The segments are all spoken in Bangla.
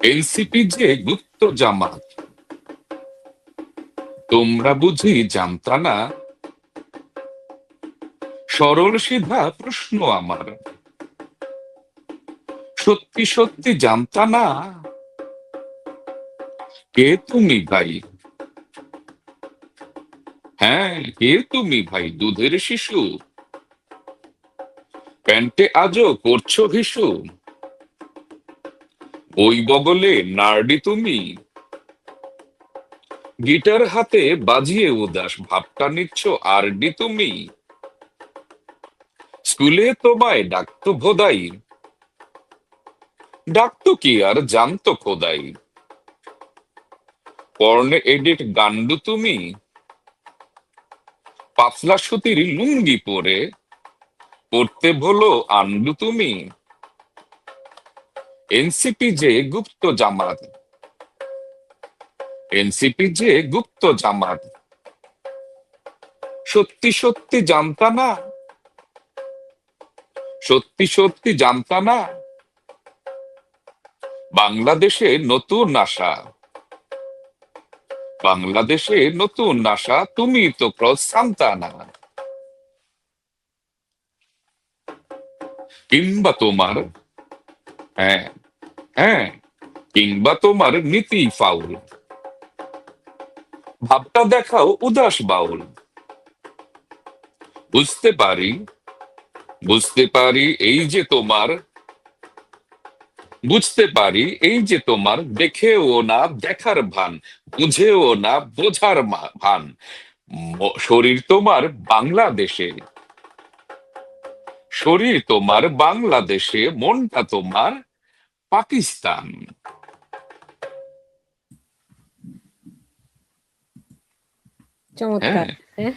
এনসিপি যে গুপ্ত জামাত, তোমরা বুঝি জানতা না? সরল সিধা প্রশ্ন আমার। সত্যি সত্যি জানতা না? কে তুমি ভাই? হ্যাঁ কে তুমি ভাই, দুধের শিশু? প্যান্টে আজও করছ ভিসু ওই বগলে নার্ডি তুমি। গিটার হাতে বাজিয়ে উদাস ভাবটা নিচ্ছ আরডি তুমি। স্কুলে তোমায় ডাকতো ভোদাই। ডাকতো কি আর জানতো খোদাই। পর্নে এডিট গান্ডু তুমি। পাতলা সুতির লুঙ্গি পরে পড়তে ভোলো আন্ডু তুমি। এনসিপি যে গুপ্ত জামাত এনসিপি যে গুপ্ত জামাত সত্যি সত্যি জানতা না। সত্যি সত্যি জানতা না। বাংলাদেশে নতুন আশা। বাংলাদেশে নতুন আশা, তুমি তো ক্রস সান্তানা কিংবা তোমার হ্যাঁ হ্যাঁ কিংবা তোমার নীতি ফাউল। ভাবটা দেখাও উদাস বাউল। বুঝতে পারি বুঝতে পারি এই যে তোমার, বুঝতে পারি এই যে তোমার দেখেও না দেখার ভান, বুঝেও না বোঝার ভান। শরীর তোমার বাংলাদেশে। শরীর তোমার বাংলাদেশে, মনটা তোমার পাকিস্তান। চমৎকার। হ্যাঁ। হ্যাঁ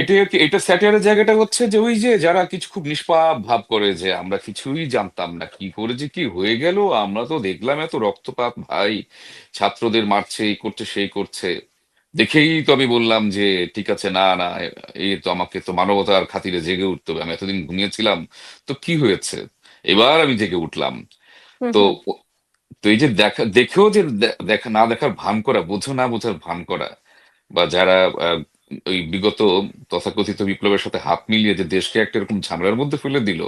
এটা এটা স্যাটারের জায়গাটা হচ্ছে যে ওই যে যারা কিছু খুব নিষ্পাপ ভাব করে যে আমরা কিছুই জানতাম না কি করে যে কি হয়ে গেল আমরা তো দেখলাম এত রক্তপাত ভাই ছাত্রদের মারছে এই করছে সেই করছে। দেখেই তো আমি বললাম যে ঠিক আছে না না এই তো আমাকে তো মানবতার খাতিরে জেগে উঠতে হবে আমি এতদিন ঘুমিয়েছিলাম তো কি হয়েছে? এবার আমি জেগে উঠলাম। তো তো এই যে দেখা দেখেও যে দেখা না দেখার ভান করা বোঝো না বোঝার ভান করা বা যারা ওই বিগত তথাকথিত বিপ্লবের সাথে হাত মিলিয়ে যে দেশকে একটা এরকম ঝামেলার মধ্যে ফেলে দিল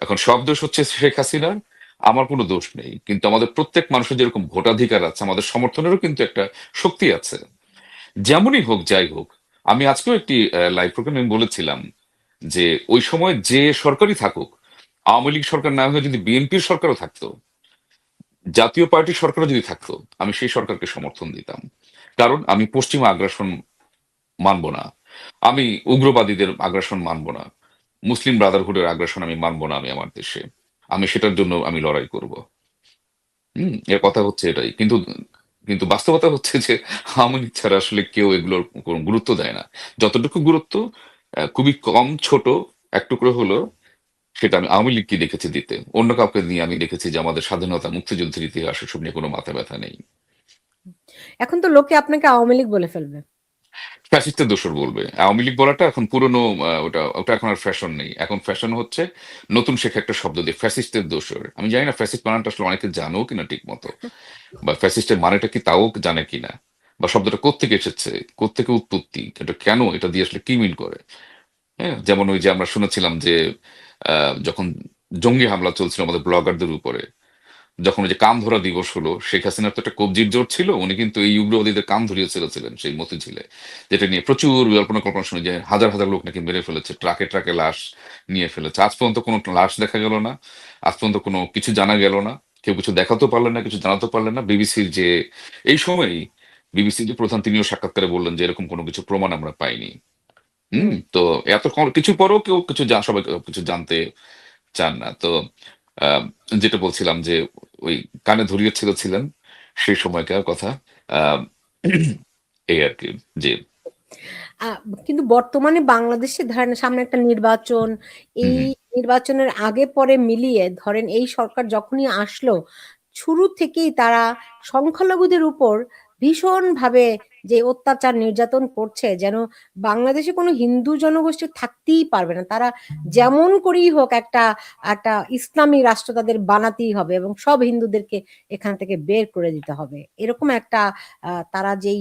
এখন সব দোষ হচ্ছে শেখ হাসিনার আমার কোনো দোষ নেই। কিন্তু আমাদের প্রত্যেক মানুষের যেরকম ভোটাধিকার আছে আমাদের সমর্থনেরও কিন্তু একটা শক্তি আছে। যেমনই হোক যাই হোক আমি আজকেও একটি লাইভ প্রোগ্রামে বলেছিলাম যে ওই সময় যে সরকারই থাকুক আওয়ামী লীগ সরকার না হয়ে যদি বিএনপির সরকারও থাকতো, জাতীয় পার্টির সরকারও যদি থাকতো, আমি সেই সরকারকে সমর্থন দিতাম। কারণ আমি পশ্চিমা আগ্রাসন মানব না। আমি উগ্রবাদীদের আগ্রাসন মানব না। মুসলিম ব্রাদারহুডের আগ্রাসন আমি মানব না আমি আমার দেশে। আমি সেটার জন্য আমি লড়াই করব। হম, এর কথা হচ্ছে এটাই। কিন্তু কিন্তু বাস্তবতা হচ্ছে যে আওয়ামী লীগ ছাড়া আসলে কেউ এগুলোর গুরুত্ব দেয় না। যতটুকু গুরুত্ব খুবই কম ছোট, এক টুকরো হলো সেটা আমি আওয়ামী লীগকে দেখেছি দিতে। অন্য কাউকে নিয়ে আমি দেখেছি যে আমাদের স্বাধীনতা মুক্তিযুদ্ধের ইতিহাস এসব নিয়ে কোনো মাথা ব্যথা নেই। এখন তো লোকে আপনাকে আওয়ামী লীগ বলে ফেলবে। ফ্যাসিস্টের দোসর বলবে। আওয়ামী লীগ বলাটা এখন পুরনো ওটা ওটা এখন আর ফ্যাশন নেই। এখন ফ্যাশন হচ্ছে নতুন শেখা একটা শব্দ দিয়ে ফ্যাসিস্টের দোসর আমি জানি না ফ্যাসিস্ট মানাটা আসলে অনেকে জানো কিনা ঠিক মতো বা ফ্যাসিস্টের মানেটা কি তাও জানে কিনা বা শব্দটা কোত্থেকে এসেছে কোত্থেকে উৎপত্তি এটা কেন এটা দিয়ে আসলে কি মিন করে? হ্যাঁ যেমন ওই যে আমরা শুনেছিলাম যে যখন জঙ্গি হামলা চলছিল আমাদের ব্লগারদের উপরে, যখন ওই যে কাম ধরা দিবস হলো, শেখ হাসিনার তো একটা কবজির জোর ছিল, উনি কিন্তু এই উগ্রবাদীদের কাম ধরিয়ে ছেড়েছিলেন সেই মতিঝিলে, যেটা নিয়ে প্রচুর কল্পনা কল্পনা শুনে যে হাজার হাজার লোক নাকি মেরে ফেলেছে, ট্রাকে ট্রাকে লাশ নিয়ে ফেলেছে। আজ পর্যন্ত কোনো লাশ দেখা গেল না, আজ পর্যন্ত কোনো কিছু জানা গেল না, কেউ কিছু দেখাতেও পারলেন না, কিছু জানাতে পারলেন না। বিবিসির যে, এই সময়ই বিবিসির যে প্রধান তিনিও সাক্ষাৎকারে বললেন যে এরকম কোনো কিছু প্রমাণ আমরা পাইনি। হম তো এত কম- কিছু পরেও কেউ কিছু জা- সবাই কিছু জানতে চান না। তো যেটা বলছিলাম যে ওই কানে ধরিয়ে ছেড়েছিলেন সেই সময়কার কথা আহ, এই আর কি যে আহ, কিন্তু বর্তমানে বাংলাদেশে ধরেন সামনে একটা নির্বাচন এই নির্বাচনের আগে পরে মিলিয়ে ধরেন এই সরকার যখনই আসলো শুরু থেকেই তারা সংখ্যালঘুদের উপর ভীষণভাবে যে অত্যাচার নির্যাতন করছে যেন বাংলাদেশে কোনো হিন্দু জনগোষ্ঠী থাকতেই পারবে না। তারা যেমন করেই হোক একটা একটা ইসলামী রাষ্ট্র তাদের বানাতেই হবে এবং সব হিন্দুদেরকে এখান থেকে বের করে দিতে হবে। এরকম একটা আহ, তারা যেই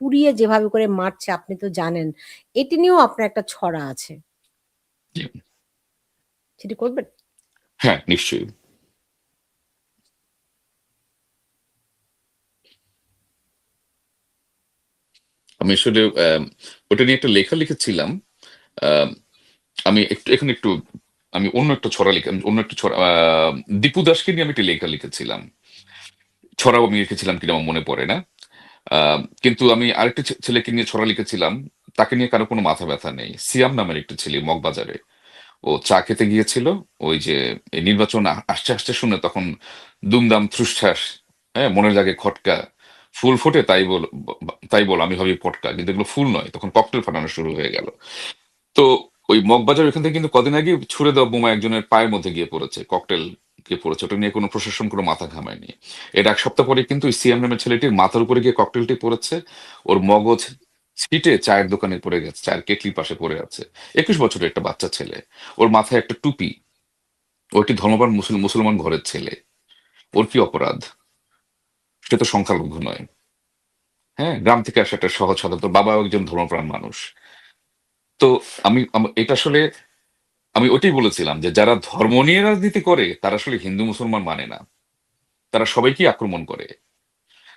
পুড়িয়ে যেভাবে করে মারছে আপনি তো জানেন এটি নিয়েও আপনার একটা ছড়া আছে। সেটি করবেন? হ্যাঁ নিশ্চয়ই। আমি আসলে ওটা নিয়ে একটা লেখা লিখেছিলাম। আম, একটু এখন একটু আমি অন্য একটা ছড়া লিখে অন্য একটা ছড়া দীপু দাসকে নিয়ে আমি একটা লেখা লিখেছিলাম। ছড়াও আমি লিখেছিলাম কিনা আমার মনে পড়ে না। কিন্তু আমি আরেকটা ছেলেকে নিয়ে ছড়া লিখেছিলাম। তাকে নিয়ে কারও কোনো মাথা ব্যথা নেই। সিয়াম নামের একটা ছেলে মগবাজারে। ও চা খেতে গিয়েছিল। ওই যে নির্বাচন আ- আসছে আসছে শুনে তখন দুমদাম ঠুসঠাস হ্যাঁ মনের জায়গায় খটকা ফুল ফোটে, তাই বল তাই বল, আমি ভাবি পটকা কিন্তু এগুলো ফুল নয়, তখন ককটেল ফাটানো শুরু হয়ে গেল। তো ওই মগবাজার ওইখান থেকে কিন্তু কদিন আগে ছুড়ে দেওয়া বোমা একজনের পায়ের মধ্যে গিয়ে পড়েছে ককটেল গিয়ে পড়েছে, ওটা নিয়ে কোনো প্রশাসন কোনো মাথা ঘামায়নি। এর এক সপ্তাহ পরে কিন্তু সিএম নামের ছেলেটির মাথার উপরে গিয়ে ককটেলটি পড়েছে, ওর মগজ ছিটে চায়ের দোকানে পড়ে গেছে, চায়ের কেটলির পাশে পড়ে আছে। একুশ বছরের একটা বাচ্চা ছেলে, ওর মাথায় একটা টুপি ওটি মুসল, মুসলমান ঘরের ছেলে, ওর কি অপরাধ? সে তো সংখ্যালঘু নয়। হ্যাঁ গ্রাম থেকে আসা একটা সহজ সাধারণ বাবা একজন ধর্মপ্রাণ মানুষ। তো আমি এটা আসলে আমি ওটাই বলেছিলাম যে যারা ধর্ম নিয়ে রাজনীতি করে, তারা আসলে হিন্দু মুসলমান মানে না। তারা সবাইকে আক্রমণ করে।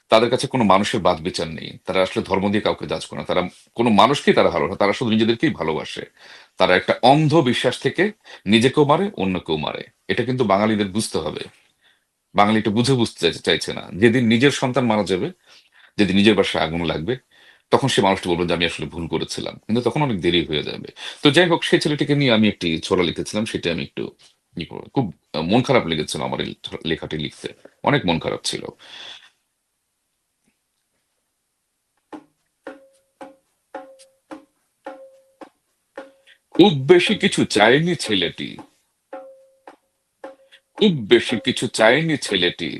তাদের কাছে কোনো মানুষের বাদ বিচার নেই। তারা আসলে ধর্ম দিয়ে কাউকে জাজ করে না। তারা, কোনো মানুষকেই তারা ভালো তারা শুধু নিজেদেরকেই ভালোবাসে। তারা একটা অন্ধ বিশ্বাস থেকে নিজেকেও মারে, অন্যকেও মারে। এটা কিন্তু বাঙালিদের বুঝতে হবে। বাঙালি এটা বুঝে বুঝতে চাইছে চাইছে না। যেদিন নিজের সন্তান মারা যাবে, যেদিন নিজের বাসায় আগুন লাগবে, তখন সে মানুষটি বলবে যে, আমি আসলে ভুল করেছিলাম। কিন্তু তখন অনেক দেরি হয়ে যাবে। তো যাই হোক, সেই ছেলেটিকে নিয়ে আমি একটি ছোড়া লিখেছিলাম, সেটা আমি একটু খুব মন খারাপ লেগেছিল আমার এই লেখাটি লিখতে। অনেক মন খারাপ ছিল। খুব বেশি কিছু চায়নি ছেলেটি। খুব বেশি কিছু চায়নি ছেলেটি।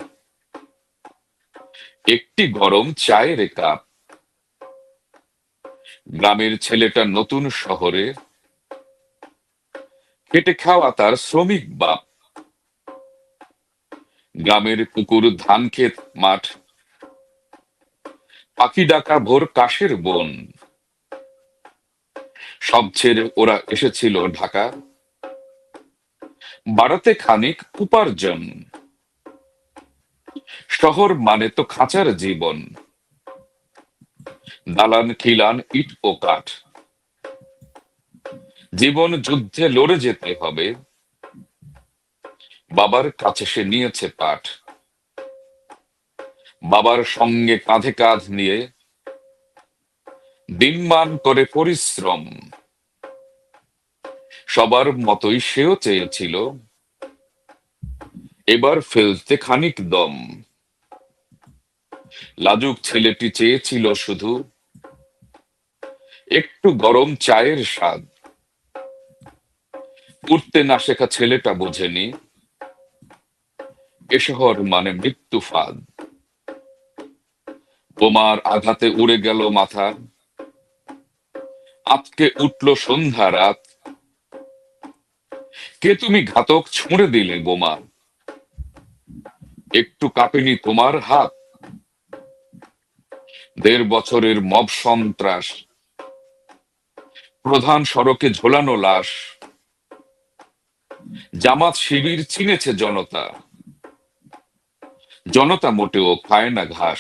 একটি গরম চায়ের কাপ। গ্রামের ছেলেটা নতুন শহরে। খেটে খাওয়া তার শ্রমিক বাপ। গ্রামের পুকুর ধান ক্ষেত মাঠ। পাখি ডাকা ভোর কাশের বন। সব ছেড়ে ওরা এসেছিল ঢাকা। বাড়াতে খানিক উপার্জন। শহর মানে তো খাঁচার জীবন। দালান খিলান ইট ও কাঠ। জীবন যুদ্ধে লড়ে যেতে হবে। বাবার কাছে সে নিয়েছে পাঠ। বাবার সঙ্গে কাঁধে কাঁধ নিয়ে দিনমান করে পরিশ্রম। সবার মতোই সেও চেয়েছিল। এবার ফেলতে খানিক দম। লাজুক ছেলেটি চেয়েছিল শুধু একটু গরম চায়ের স্বাদ। উঠতে না শেখা ছেলেটা বোঝেনি। এ মানে মৃত্যু ফাঁদ। বোমার আঘাতে উড়ে গেল মাথা। আজকে উঠল সন্ধ্যা রাত। কে তুমি ঘাতক ছুঁড়ে দিলে বোমা? একটু কাঁপেনি তোমার হাত। দেড় বছরের মব সন্ত্রাস। প্রধান সড়কে ঝোলানো লাশ। জামাত শিবির চিনেছে জনতা। জনতা মোটেও খায় না ঘাস।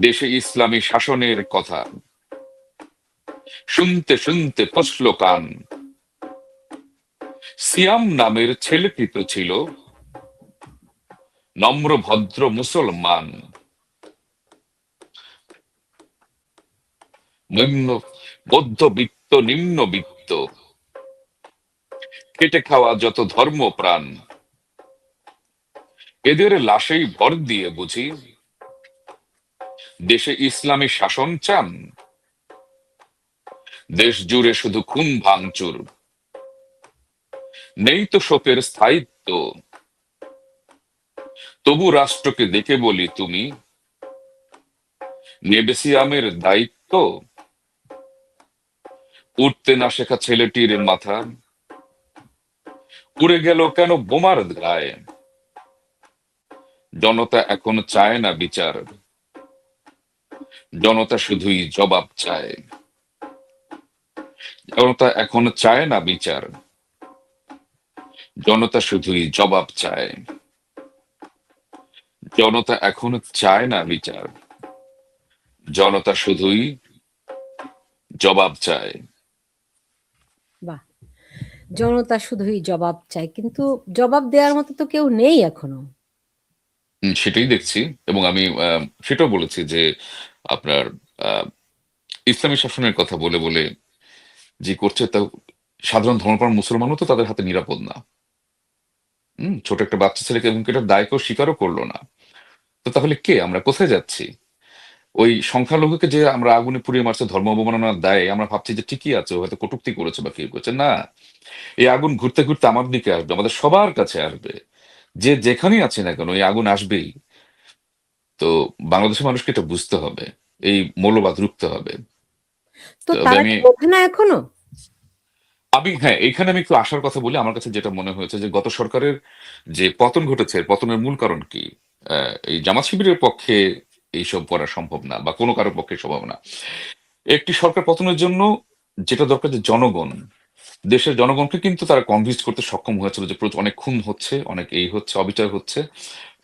দেশে ইসলামী শাসনের কথা। শুনতে শুনতে ফসল কান। সিয়াম নামের ছেলেটি তো ছিল নম্র, ভদ্র, মুসলমান। নিম্ন নিম্নবিত্ত খেটে খাওয়া যত ধর্ম প্রাণ। এদের লাশেই ভর দিয়ে বুঝি, দেশে ইসলামী শাসন চান। দেশ জুড়ে শুধু খুন, ভাঙচুর। নেই তো শোকের স্থায়িত্ব। তবু রাষ্ট্রকে দেখে বলি তুমি, নেবেসিয়ামের দায়িত্ব? উঠতে না শেখা ছেলেটির মাথা। উড়ে গেল কেন বোমার গায়ে? জনতা এখন চায় না বিচার। জনতা শুধুই জবাব চায়। জনতা এখন চায় না বিচার। জনতা শুধুই জবাব চায়। জনতা এখন চায় না বিচার। জনতা শুধুই জবাব চায়। বাহ। জনতা শুধুই জবাব চায় কিন্তু জবাব দেওয়ার মতো তো কেউ নেই এখনও। সেটাই দেখছি এবং আমি সেটাও বলেছি যে আপনার আহ, ইসলামী শাসনের কথা বলে বলে যে করছে তা সাধারণ ধর্মপ্রাণ মুসলমানও তো তাদের হাতে নিরাপদ না। হম ছোট একটা বাচ্চা ছেলেকে এবং এটার দায় কেউ স্বীকারও করল না। তো তাহলে কে? আমরা কোথায় যাচ্ছি? ওই সংখ্যালঘুকে যে আমরা আগুনে পুড়িয়ে মারছে ধর্ম অবমাননার দায়ে আমরা ভাবছি যে ঠিকই আছে হয়তো কটুক্তি করেছে বা কেউ করেছে। না এই আগুন ঘুরতে ঘুরতে আমার দিকে আসবে আমাদের সবার কাছে আসবে। যে যেখানেই আছে না কেন এই আগুন আসবেই। তো বাংলাদেশের মানুষকে এটা বুঝতে হবে এই মৌলবাদ রুখতে হবে। তো তারা কি বোঝে না এখনও? আমি হ্যাঁ এখানে আমি একটু আসার কথা বলি। আমার কাছে যেটা মনে হয়েছে যে, গত সরকারের যে পতন ঘটেছে, পতনের মূল কারণ কি? এই জামাত শিবিরের পক্ষে এইসব করা সম্ভব না বা কোনো কারোর পক্ষে সম্ভব না। একটি সরকার পতনের জন্য যেটা দরকার যে জনগণ, দেশের জনগণকে কিন্তু তারা কনভিন্স করতে সক্ষম হয়েছিল যে অনেক খুন হচ্ছে, অনেক এই হচ্ছে অবিচার হচ্ছে।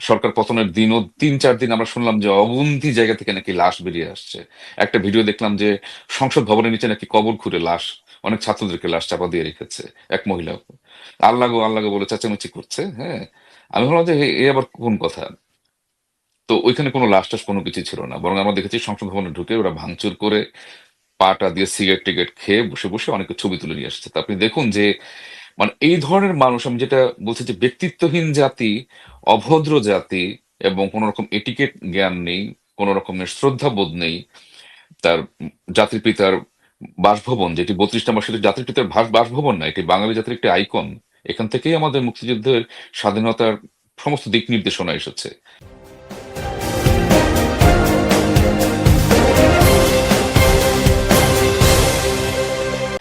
সরকার পতনের দিনও তিন চার দিন আমরা শুনলাম যে অবন্তি জায়গা থেকে নাকি লাশ বেরিয়ে আসছে। একটা ভিডিও দেখলাম যে সংসদ ভবনের নিচে নাকি কবর খুঁড়ে লাশ, অনেক ছাত্রদেরকে লাশ চাপা দিয়ে রেখেছে এক মহিলা। আল্লাহ গো আল্লাহ গো বলে, চেঁচামেচি করছে? হ্যাঁ। আমি ভাবলাম যে এ আবার কোন কথা? তো ওইখানে কোনো লাশ টাশ কোনো কিছু ছিল না। বরং আমরা দেখেছি সংসদ ভবনে ঢুকে ওরা ভাঙচুর করে পাটা দিয়ে সিগারেট টিগারেট খেয়ে বসে বসে অনেকে ছবি তুলে নিয়ে আসছে তা আপনি দেখুন যে মানে এই ধরনের মানুষ, আমি যেটা বলছি যে ব্যক্তিত্বহীন জাতি, অভদ্র জাতি এবং কোন রকম এটিকেট জ্ঞান নেই, কোন রকমের শ্রদ্ধাবোধ নেই, তার জাতির পিতার বাসভবন, যেটি বত্রিশ নম্বর সেটি জাতির পিতার বাসভবন না, এটি বাঙালি জাতির একটি আইকন, এখান থেকেই আমাদের মুক্তিযুদ্ধের স্বাধীনতার সমস্ত দিক নির্দেশনা এসেছে।